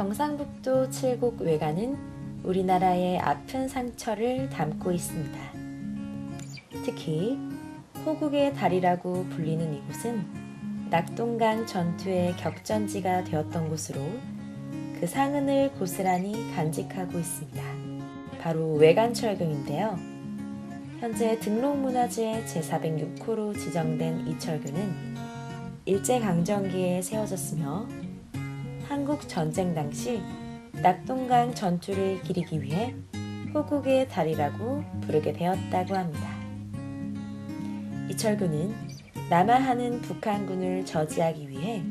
경상북도 칠곡 외관은 우리나라의 아픈 상처를 담고 있습니다. 특히 호국의 달이라고 불리는 이곳은 낙동강 전투의 격전지가 되었던 곳으로 그 상흔을 고스란히 간직하고 있습니다. 바로 외관철교인데요. 현재 등록문화재 제406호로 지정된 이 철교는 일제강점기에 세워졌으며 한국 전쟁 당시 낙동강 전투를 기리기 위해 호국의 달이라고 부르게 되었다고 합니다. 이 철교는 남하하는 북한군을 저지하기 위해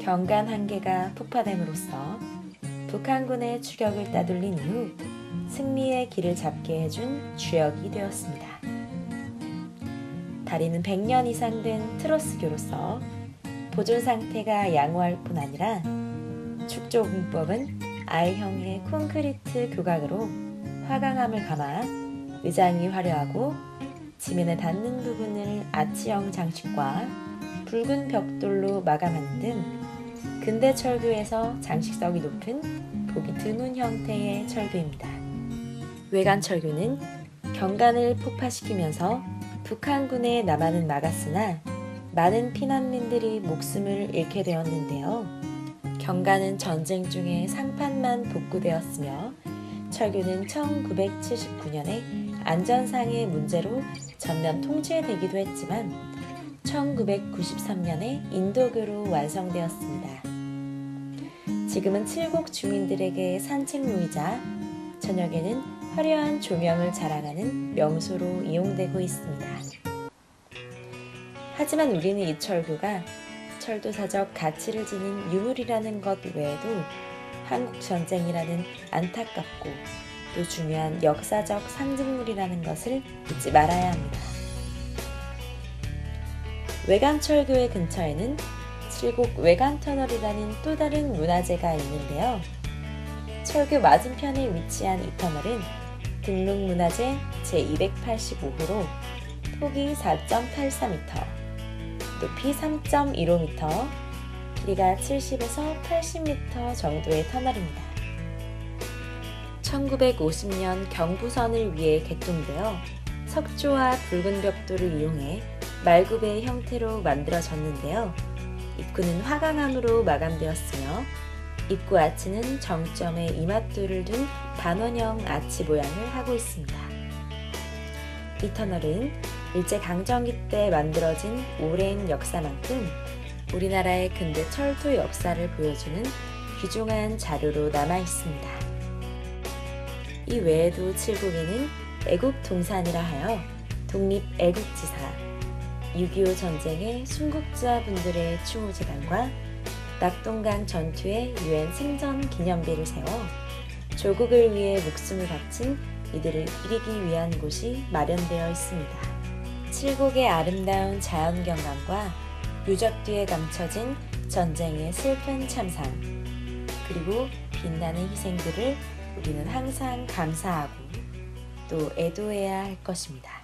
경간 한 개가 폭파됨으로써 북한군의 추격을 따돌린 이후 승리의 길을 잡게 해준 주역이 되었습니다. 다리는 100년 이상 된 트러스교로서 보존 상태가 양호할 뿐 아니라 축조 공법은 I형의 콘크리트 교각으로 화강암을 감아 의장이 화려하고 지면에 닿는 부분을 아치형 장식과 붉은 벽돌로 마감하는 등 근대 철교에서 장식성이 높은 보기 드문 형태의 철교입니다. 외관 철교는 경간을 폭파시키면서 북한군의 남한은 막았으나 많은 피난민들이 목숨을 잃게 되었는데요. 경간은 전쟁 중에 상판만 복구되었으며 철교는 1979년에 안전상의 문제로 전면 통제되기도 했지만 1993년에 인도교로 완성되었습니다. 지금은 칠곡 주민들에게 산책로이자 저녁에는 화려한 조명을 자랑하는 명소로 이용되고 있습니다. 하지만 우리는 이 철교가 철도사적 가치를 지닌 유물이라는 것 외에도 한국 전쟁이라는 안타깝고 또 중요한 역사적 상징물이라는 것을 잊지 말아야 합니다. 외관철교의 근처에는 칠곡 외관터널이라는 또 다른 문화재가 있는데요. 철교 맞은편에 위치한 이 터널은 등록문화재 제285호로 폭이 4.84m, 높이 3.15m, 길이가 70에서 80m 정도의 터널입니다. 1950년 경부선을 위해 개통되어 석조와 붉은 벽돌을 이용해 말굽의 형태로 만들어졌는데요. 입구는 화강암으로 마감되었으며 입구 아치는 정점에 이맛돌을 둔 반원형 아치 모양을 하고 있습니다. 이 터널은 일제강점기 때 만들어진 오랜 역사만큼 우리나라의 근대 철도 역사를 보여주는 귀중한 자료로 남아 있습니다. 이 외에도 칠곡에는 애국동산이라 하여 독립애국지사, 6.25 전쟁의 순국자분들의 추모재단과 낙동강 전투의 유엔 생전 기념비를 세워 조국을 위해 목숨을 바친 이들을 기리기 위한 곳이 마련되어 있습니다. 칠곡의 아름다운 자연 경관과 유적 뒤에 감춰진 전쟁의 슬픈 참상, 그리고 빛나는 희생들을 우리는 항상 감사하고 또 애도해야 할 것입니다.